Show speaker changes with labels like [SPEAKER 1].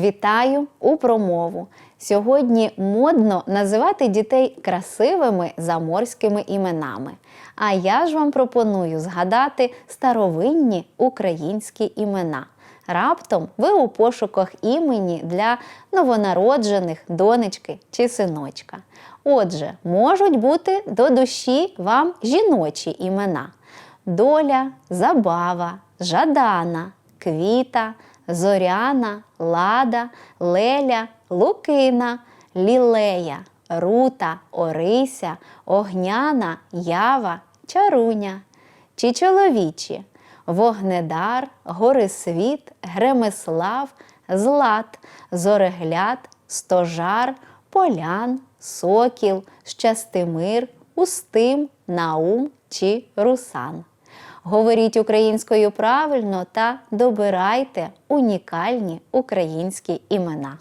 [SPEAKER 1] Вітаю у промову. Сьогодні модно називати дітей красивими заморськими іменами. А я ж вам пропоную згадати старовинні українські імена. Раптом ви у пошуках імені для новонароджених донечки чи синочка. Отже, можуть бути до душі вам жіночі імена: доля, забава, жадана, квіта, зоряна, лада, леля, лукина, лілея, рута, орися, огняна, ява, чаруня. Чи чоловічі вогнедар, горисвіт, гремеслав, злат, зорегляд, стожар, полян, сокіл, щастимир, устим, наум чи русан. Говоріть українською правильно та добирайте унікальні українські імена.